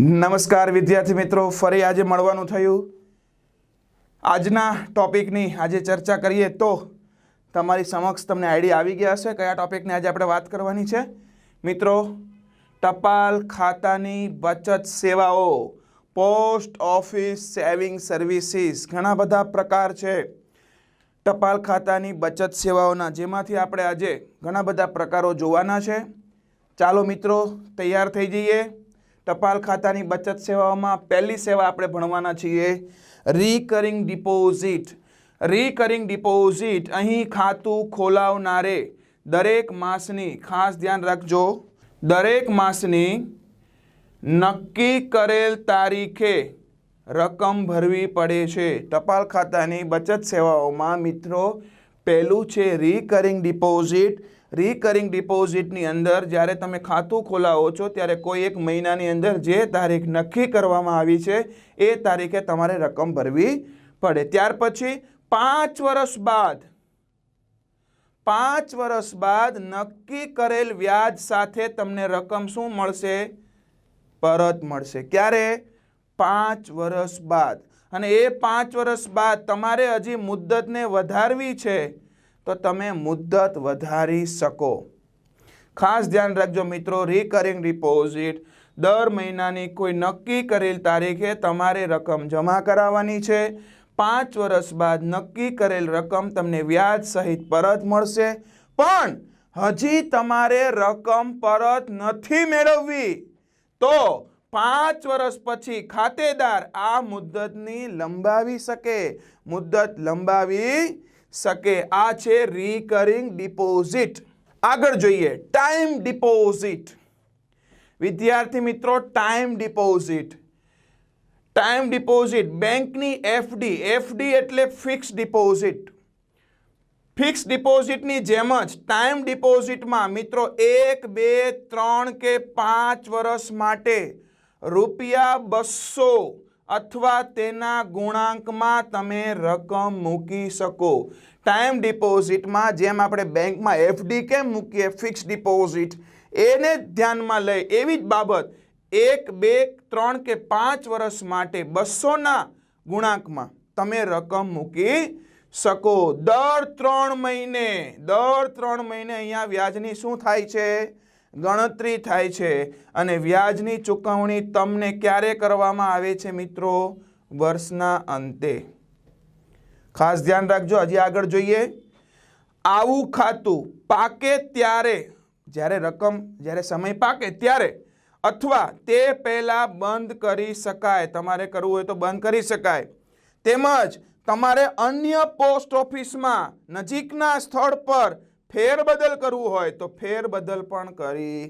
નમસ્કાર વિદ્યાર્થી મિત્રો, ફરી આજે મળવાનું થયું. આજના ટોપિકની આજે ચર્ચા કરીએ તો તમારી સમક્ષ તમને આઈડિયા આવી ગયા હશે કયા ટોપિકની આજે આપણે વાત કરવાની છે. મિત્રો, ટપાલ ખાતાની બચત સેવાઓ, પોસ્ટ ઓફિસ સેવિંગ સર્વિસીસ, ઘણા બધા પ્રકાર છે. ટપાલ ખાતાની બચત સેવાઓના જેમાંથી આપણે આજે ઘણા બધા પ્રકારો જોવાના છે. ચાલો મિત્રો, તૈયાર થઈ જઈએ. ટપાલ ખાતાની બચત સેવાઓમાં પહેલી સેવા આપણે ભણવાના છીએ. રિકરિંગ ડિપોઝિટ રિકરિંગ ડિપોઝિટ અહીં ખાતું ખોલાવનારે દરેક માસની, ખાસ ધ્યાન રાખજો, દરેક માસની નક્કી કરેલ તારીખે રકમ ભરવી પડે છે. ટપાલ ખાતાની બચત સેવાઓમાં મિત્રો, પહેલું છે રિકરિંગ ડિપોઝિટ રિકરિંગ ડિપોઝિટની અંદર જ્યારે તમે ખાતું ખોલાવો છો, ત્યારે કોઈ એક મહિનાની અંદર જે તારીખ નક્કી કરવામાં આવી છે, એ તારીખે તમારે રકમ ભરવી પડે. ત્યાર પછી પાંચ વર્ષ બાદ, પાંચ વર્ષ બાદ નક્કી કરેલ વ્યાજ સાથે તમને રકમ શું મળશે? પરત મળશે. ક્યારે? પાંચ વર્ષ બાદ. અને એ પાંચ વર્ષ બાદ તમારે હજી મુદ્દતને વધારવી છે તો તમે મુદ્દત વધારી શકો. ખાસ ધ્યાન રાખજો મિત્રો રિકરિંગ ડિપોઝિટ દર મહિનાની કોઈ નક્કી કરેલ તારીખે તમારે રકમ જમા કરાવવાની છે. પાંચ વર્ષ બાદ નક્કી કરેલ રકમ તમને વ્યાજ સહિત પરત મળશે. પણ હજી તમારે રકમ પરત નથી મેળવવી. તો પાંચ વર્ષ પછી ખાતેદાર આ મુદ્દતની લંબાવી શકે. મુદ્દત લંબાવી શકે. આ છે રિકરિંગ ડિપોઝિટ આગળ જોઈએ. ટાઈમ ડિપોઝિટ વિદ્યાર્થી મિત્રો ટાઈમ ડિપોઝિટ ટાઈમ ડિપોઝિટ બેંકની એફડી એફડી એટલે ફિક્સ ડિપોઝિટ ફિક્સ ડિપોઝિટની જેમ જ ટાઈમ ડિપોઝિટમાં મિત્રો, એક, બે, ત્રણ કે પાંચ વર્ષ માટે રૂપિયા બસો અથવા તેના ગુણાંકમાં તમે રકમ મૂકી શકો. ટાઈમ ડિપોઝિટમાં જેમ આપણે બેંકમાં એફડી કેમ મૂકીએ? ફિક્સ ડિપોઝિટ એને ધ્યાનમાં લઈ. એવી જ બાબત એક, બે, ત્રણ કે પાંચ વર્ષ માટે બસોના ગુણાંકમાં તમે રકમ મૂકી શકો. દર ત્રણ મહિને, દર ત્રણ મહિને અહીંયા વ્યાજની શું થાય છે? ગણતરી થાય છે અને વ્યાજની ચૂકવણી તમને ક્યારે કરવામાં આવે છે મિત્રો વર્ષના અંતે? ખાસ ધ્યાન રાખજો, હજી આગળ જોઈએ. આવું ખાતું પાકે ત્યારે, જ્યારે રકમ, જ્યારે સમય પાકે ત્યારે અથવા તે પહેલાં બંધ કરી શકાય. તમારે કરવું હોય તો બંધ કરી શકાય. તેમજ તમારે અન્ય પોસ્ટ ઓફિસમાં નજીકના સ્થળ પર ફેરબદલ કરવું હોય તો ફેરબદલ પણ કરી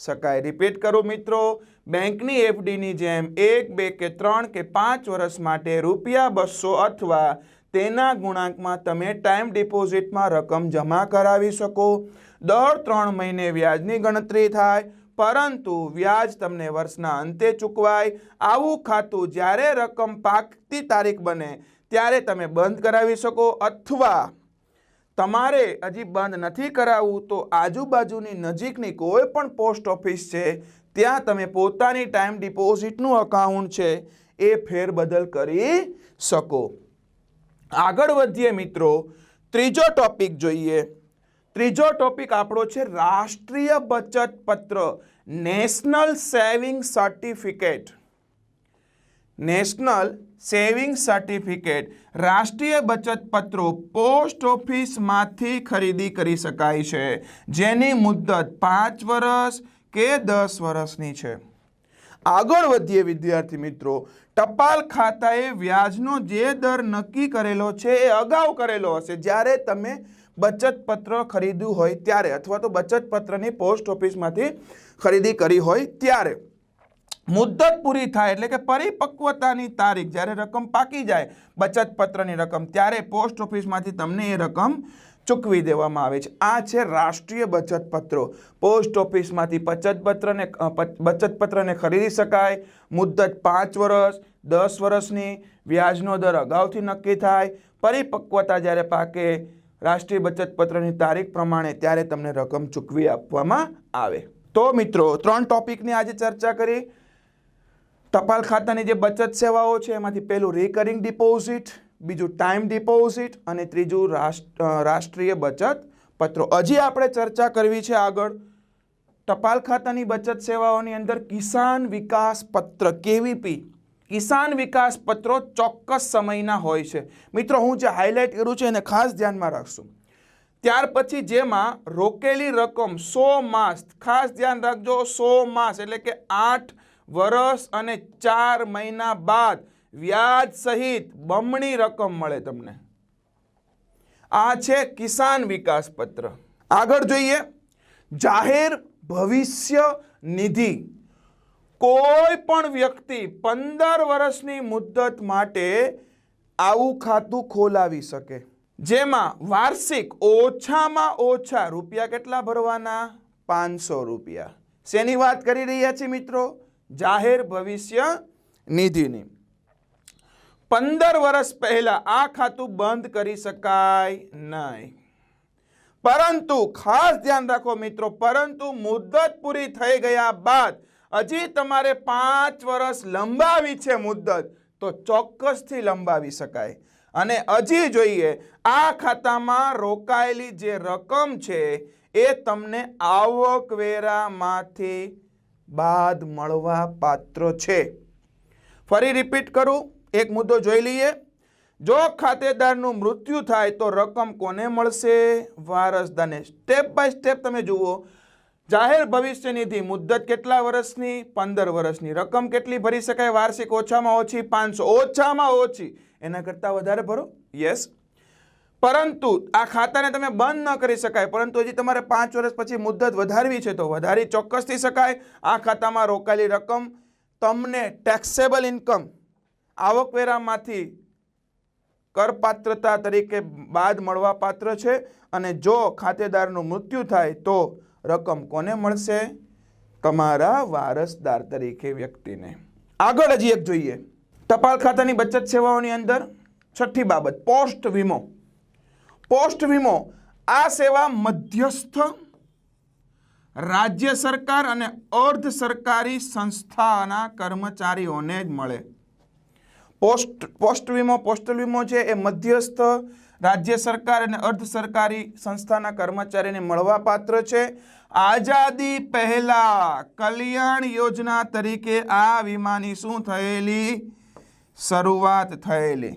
શકાય. રિપીટ કરું મિત્રો, બેંકની એફડીની જેમ એક, બે કે ત્રણ કે પાંચ વર્ષ માટે રૂપિયા બસો અથવા તેના ગુણાંકમાં તમે ટાઈમ ડિપોઝિટમાં રકમ જમા કરાવી શકો. દર ત્રણ મહિને વ્યાજની ગણતરી થાય, પરંતુ વ્યાજ તમને વર્ષના અંતે ચૂકવાય. આવું ખાતું જ્યારે રકમ પાકતી તારીખ બને, ત્યારે તમે બંધ કરાવી શકો અથવા તમારે હજી બંધ નથી કરાવવું તો આજુબાજુની નજીકની કોઈ પણ પોસ્ટ ઓફિસ છે, ત્યાં તમે પોતાની ટાઈમ ડિપોઝિટનું અકાઉન્ટ છે, એ ફેરબદલ કરી શકો. આગળ વધીએ મિત્રો, ત્રીજો ટોપિક જોઈએ. ત્રીજો ટોપિક આપણો છે રાષ્ટ્રીય બચત પત્ર national saving certificate. National saving certificate રાષ્ટ્રીય બચત પત્રો પોસ્ટ ઓફિસમાંથી ખરીદી કરી શકાય છે. જેની મુદ્દત પાંચ વર્ષ કે દસ વર્ષની છે. આગળ વધીએ વિદ્યાર્થી મિત્રો, ટપાલ ખાતાએ વ્યાજનો જે દર નક્કી કરેલો છે એ અગાઉ કરેલો હશે. જ્યારે તમે બચત પત્ર ખરીદ્યું હોય ત્યારે અથવા તો બચત પત્રની પોસ્ટ ઓફિસમાંથી ખરીદી કરી હોય ત્યારે. મુદ્દત પૂરી થાય એટલે કે પરિપક્વતાની તારીખ જ્યારે રકમ પાકી જાય બચત પત્રની રકમ, ત્યારે પોસ્ટ ઓફિસમાંથી તમને એ રકમ ચૂકવી દેવામાં આવે છે. આ છે રાષ્ટ્રીય બચત પત્રો પોસ્ટ ઓફિસમાંથી બચત પત્રને બચત પત્રને ખરીદી શકાય. મુદ્દત પાંચ વર્ષ દસ વર્ષની વ્યાજનો દર અગાઉથી નક્કી થાય. પરિપક્વતા જ્યારે પાકે રાષ્ટ્રીય બચત પત્રની તારીખ પ્રમાણે ત્યારે તમને રકમ ચૂકવી આપવામાં આવે. તો મિત્રો, ત્રણ ટોપિકની આજે ચર્ચા કરી. ટપાલ ખાતાની જે બચત સેવાઓ છે, એમાંથી પહેલું રિકરિંગ ડિપોઝિટ બીજું ટાઈમ ડિપોઝિટ અને ત્રીજું રાષ્ટ્ર રાષ્ટ્રીય બચત પત્રો. હજી આપણે ચર્ચા કરવી છે આગળ. ટપાલ ખાતાની બચત સેવાઓની અંદર કિસાન વિકાસ પત્ર, કેવીપી. કિસાન વિકાસ પત્રો ચોક્કસ સમયના હોય છે. મિત્રો, હું જે હાઇલાઇટ કરું છું, એને ખાસ ધ્યાનમાં રાખશું. ત્યાર પછી જેમાં રોકેલી રકમ સો માસ, ખાસ ધ્યાન રાખજો, સો માસ એટલે કે આઠ વર્ષ અને ચાર મહિના બાદ વ્યાજ સહિત બમણી રકમ મળે તમને. આ છે કિસાન વિકાસ પત્ર. આગળ જોઈએ. જાહેર ભવિષ્ય નિધિ. કોઈ પણ વ્યક્તિ પંદર વર્ષની મુદ્દત માટે આવું ખાતું ખોલાવી શકે. જેમાં વાર્ષિક ઓછામાં ઓછા રૂપિયા કેટલા ભરવાના? પાંચસો રૂપિયા. શેની વાત કરી રહ્યા છીએ મિત્રો? જાહેર ભવિષ્ય નિધિની. પંદર વર્ષ પહેલા આ ખાતું બંધ કરી શકાય નહીં. પરંતુ ખાસ ધ્યાન રાખો મિત્રો, પરંતુ મુદત પૂરી થઈ ગયા બાદ હજી તમારે પાંચ વર્ષ લંબાવી છે મુદત તો ચોક્કસથી લંબાવી શકાય. અને હજી જોઈએ, આ ખાતામાં રોકાયેલી જે રકમ છે, એ તમને આવકવેરામાંથી બાદ મળવા પાત્ર છે. ફરી રિપીટ કરું, એક મુદ્દો જોઈ લઈએ. જો ખાતેદારનું મૃત્યુ થાય તો રકમ કોને મળશે? વારસદારને સ્ટેપ બાય સ્ટેપ તમે જુઓ. જાહેર ભવિષ્ય નિધિ મુદ્દત કેટલા વર્ષની? પંદર વર્ષની. રકમ કેટલી ભરી શકાય? વાર્ષિક ઓછામાં ઓછી, પાંચસો. ઓછામાં ઓછી. એના કરતાં વધારે ભરો. યસ પરંતુ આ ખાતાને તમે બંધ ન કરી શકાય. પરંતુ હજી તમારે પાંચ વર્ષ પછી મુદ્દત વધારવી છે તો વધારી ચોક્કસથી શકાય. આ ખાતામાં રોકાયેલી રકમ તમને ટેક્સેબલ ઇન્કમ આવકવેરામાંથી કરપાત્રતા તરીકે બાદ મળવા પાત્ર છે અને જો ખાતેદારનું મૃત્યુ થાય તો રકમ કોને મળશે? તમારા વારસદાર તરીકે વ્યક્તિને. આગળ હજી એક જોઈએ. ટપાલ ખાતાની બચત સેવાઓની અંદર છઠ્ઠી બાબત, પોસ્ટ વીમો. પોસ્ટ વીમો. આ સેવા મધ્યસ્થ, રાજ્ય સરકાર અને અર્ધ સરકારી સંસ્થાના કર્મચારીઓને જ મળે. પોસ્ટ પોસ્ટ વીમો, પોસ્ટલ વીમો છે એ મધ્યસ્થ, રાજ્ય સરકાર અને અર્ધ સરકારી સંસ્થાના કર્મચારીને મળવા પાત્ર છે. આઝાદી પહેલા કલ્યાણ યોજના તરીકે આ વીમાની શું થયેલી? શરૂઆત થયેલી.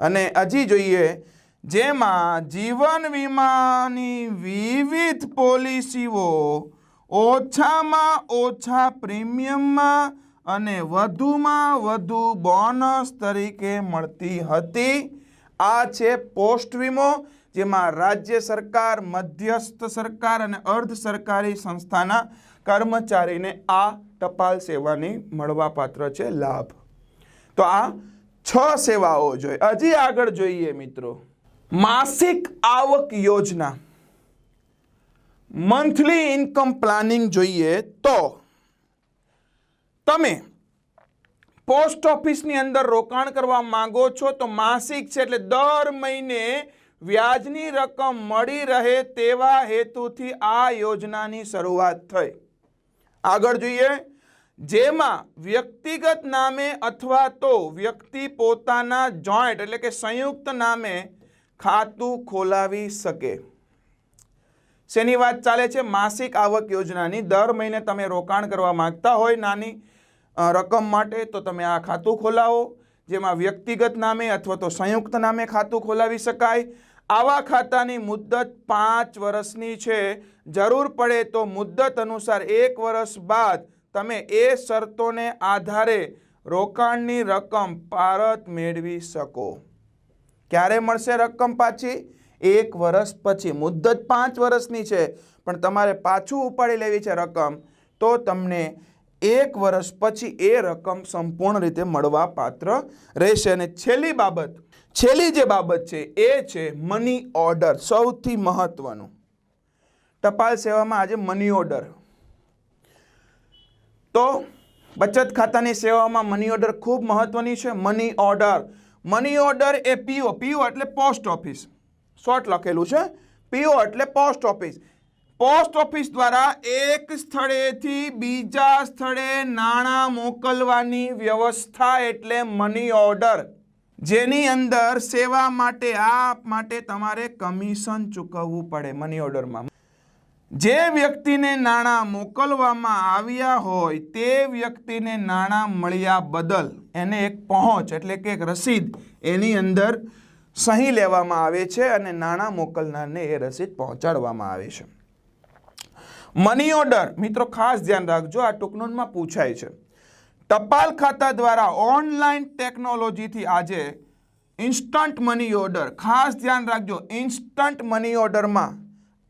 અને હજી જોઈએ જેમાં જીવન વીમાની વિવિધ પોલિસીઓ ઓછામાં ઓછા પ્રીમિયમમાં અને વધુમાં વધુ બોનસ તરીકે મળતી હતી. આ છે પોસ્ટ વીમો, જેમાં રાજ્ય સરકાર, મધ્યસ્થ સરકાર અને અર્ધ સરકારી સંસ્થાના કર્મચારીને આ ટપાલ સેવાની મળવાપાત્ર છે લાભ. તો આ છ સેવાઓ જોઈએ. હજી આગળ જોઈએ મિત્રો. માસિક આવક યોજના મંથલી ઇન્કમ પ્લાનિંગ જોઈએ તો તમે પોસ્ટ ઓફિસની અંદર રોકાણ કરવા માંગો છો તો માસિક છે એટલે દર મહિને વ્યાજની રકમ મળી રહે તેવા હેતુથી આ યોજનાની શરૂઆત થઈ આગળ જોઈએ જેમાં વ્યક્તિગત નામે અથવા તો વ્યક્તિ પોતાના જોઈન્ટ એટલે કે સંયુક્ત નામે ખાતું ખોલાવી શકે. શેની વાત ચાલે છે? માસિક આવક યોજનાની. દર મહિને તમે રોકાણ કરવા માંગતા હોય નાની રકમ માટે, તો તમે આ ખાતું ખોલાવો, જેમાં વ્યક્તિગત નામે અથવા તો સંયુક્ત નામે ખાતું ખોલાવી શકાય. આવા ખાતાની મુદ્દત પાંચ વર્ષની છે. જરૂર પડે તો મુદ્દત અનુસાર એક વર્ષ બાદ તમે એ શરતોને આધારે રોકાણની રકમ પારત મેળવી શકો. ક્યારે મળશે રકમ પાછી? એક વર્ષ પછી. મુદ્દત પાંચ વર્ષની છે, પણ તમારે પાછું ઉપાડી લેવી છે રકમ. તો તમને એક વર્ષ પછી એ રકમ સંપૂર્ણ રીતે મળવા પાત્ર રહેશે. અને છેલ્લી બાબત, છેલ્લી જે બાબત છે એ છે મની ઓર્ડર સૌથી મહત્વનું. ટપાલ સેવામાં આજે મની ઓર્ડર તો બચત ખાતાની સેવામાં મની ઓર્ડર ખૂબ મહત્વની છે. મની ઓર્ડર મની ઓર્ડર એ પીઓ પીઓ એટલે પોસ્ટ ઓફિસ શોર્ટ લખેલું છે. પીઓ એટલે પોસ્ટ ઓફિસ પોસ્ટ ઓફિસ દ્વારા એક સ્થળેથી બીજા સ્થળે નાણાં મોકલવાની વ્યવસ્થા એટલે મની ઓર્ડર જેની અંદર સેવા માટે આ માટે તમારે કમિશન ચૂકવવું પડે મની ઓર્ડરમાં જે વ્યક્તિને નાણાં મોકલવામાં આવ્યા હોય તે વ્યક્તિને નાણાં મળ્યા બદલ એને એક પહોંચ એટલે કે એક રસીદ એની અંદર સહી લેવામાં આવે છે અને નાણાં મોકલનારને એ રસીદ પહોંચાડવામાં આવે છે. મની ઓર્ડર મિત્રો, ખાસ ધ્યાન રાખજો, આ ટૂંકનોટમાં પૂછાય છે. ટપાલ ખાતા દ્વારા ઓનલાઈન ટેકનોલોજીથી આજે ઇન્સ્ટન્ટ મની ઓર્ડર. ખાસ ધ્યાન રાખજો, ઇન્સ્ટન્ટ મની ઓર્ડરમાં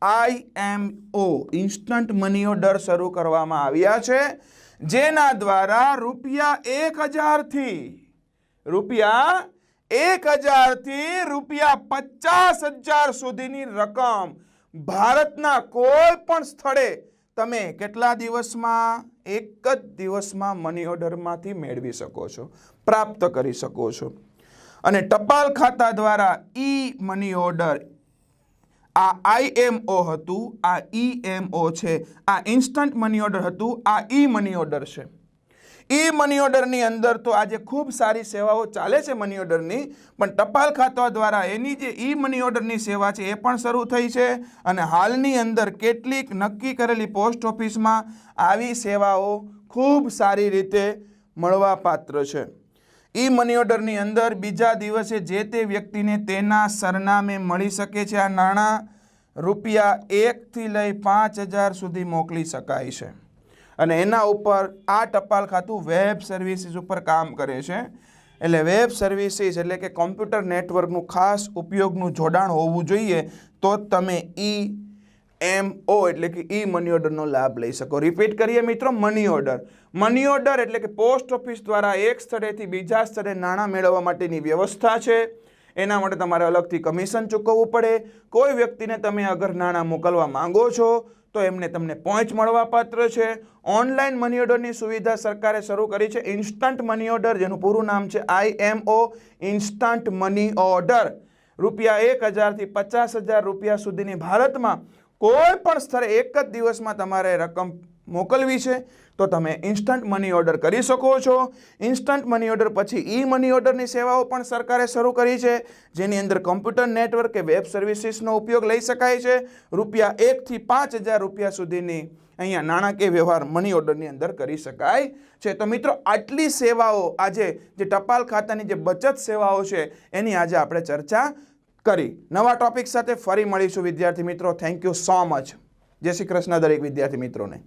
આઈએમઓ ઇન્સ્ટન્ટ મની ઓર્ડર શરૂ કરવામાં આવ્યા છે, જેના દ્વારા રૂપિયા એક હજારથી, રૂપિયા એક હજારથી રૂપિયા પચાસ હજાર સુધીની રકમ ભારતના કોઈ પણ સ્થળે તમે કેટલા દિવસમાં, એક જ દિવસમાં મની ઓર્ડરમાંથી મેળવી શકો છો, પ્રાપ્ત કરી શકો છો. અને ટપાલ ખાતા દ્વારા ઈ મની ઓર્ડર આ આઈએમઓ હતું, આ ઈએમઓ છે, આ ઇન્સ્ટન્ટ મની ઓર્ડર હતું, આ ઈ મની ઓર્ડર છે ઈ મની ઓર્ડરની અંદર તો આજે ખૂબ સારી સેવાઓ ચાલે છે મની ઓર્ડરની પણ ટપાલ ખાતા દ્વારા એની જે ઈ મની ઓર્ડરની સેવા છે એ પણ શરૂ થઈ છે અને હાલની અંદર કેટલીક નક્કી કરેલી પોસ્ટ ઓફિસમાં આવી સેવાઓ ખૂબ સારી રીતે મળવાપાત્ર છે. ઈ મની ઓર્ડરની અંદર બીજા દિવસે જે તે વ્યક્તિને તેના સરનામે મળી શકે છે, આ નાણાં રૂપિયા એકથી લઈ પાંચ હજાર સુધી મોકલી શકાય છે. અને એના ઉપર આ ટપાલ ખાતું વેબ સર્વિસીસ ઉપર કામ કરે છે. એટલે વેબ સર્વિસીસ એટલે કે કોમ્પ્યુટર નેટવર્કનું ખાસ ઉપયોગનું જોડાણ હોવું જોઈએ, તો તમે ઈ એમ ઓ એટલે કે ઈ મની ઓર્ડરનો લાભ લઈ શકો. રિપીટ કરીએ મિત્રો મની ઓર્ડર મની ઓર્ડર એટલે કે પોસ્ટ ઓફિસ દ્વારા એક સ્થળેથી બીજા સ્થળે નાણાં મેળવવા માટેની વ્યવસ્થા છે. એના માટે તમારે અલગથી કમિશન ચૂકવવું પડે. કોઈ વ્યક્તિને તમે અગર નાણાં મોકલવા માંગો છો, તો એમને તમને પહોંચ મળવાપાત્ર છે. ઓનલાઈન મની ઓર્ડરની સુવિધા સરકારે શરૂ કરી છે. ઇન્સ્ટન્ટ મની ઓર્ડર જેનું પૂરું નામ છે આઈએમઓ ઇન્સ્ટન્ટ મની ઓર્ડર રૂપિયા એક હજારથી પચાસ હજાર રૂપિયા સુધીની ભારતમાં કોઈ પણ સ્થળે એક જ દિવસમાં તમારે રકમ મોકલવી છે, તો તમે ઇન્સ્ટન્ટ મની ઓર્ડર કરી શકો છો. ઇન્સ્ટન્ટ મની ઓર્ડર પછી ઈ મની ઓર્ડરની સેવાઓ પણ સરકારે શરૂ કરી છે, જેની અંદર કમ્પ્યુટર નેટવર્ક કે વેબ સર્વિસીસનો ઉપયોગ લઈ શકાય છે. રૂપિયા એકથી પાંચ હજાર રૂપિયા સુધીની અહીંયા નાણાકીય વ્યવહાર મની ઓર્ડરની અંદર કરી શકાય છે. તો મિત્રો, આટલી સેવાઓ આજે જે ટપાલ ખાતાની જે બચત સેવાઓ છે, એની આજે આપણે ચર્ચા કરી. નવા ટોપિક સાથે ફરી મળીશું, વિદ્યાર્થી મિત્રો. થેન્ક યુ સો મચ જય શ્રી કૃષ્ણ, દરેક વિદ્યાર્થી મિત્રોને.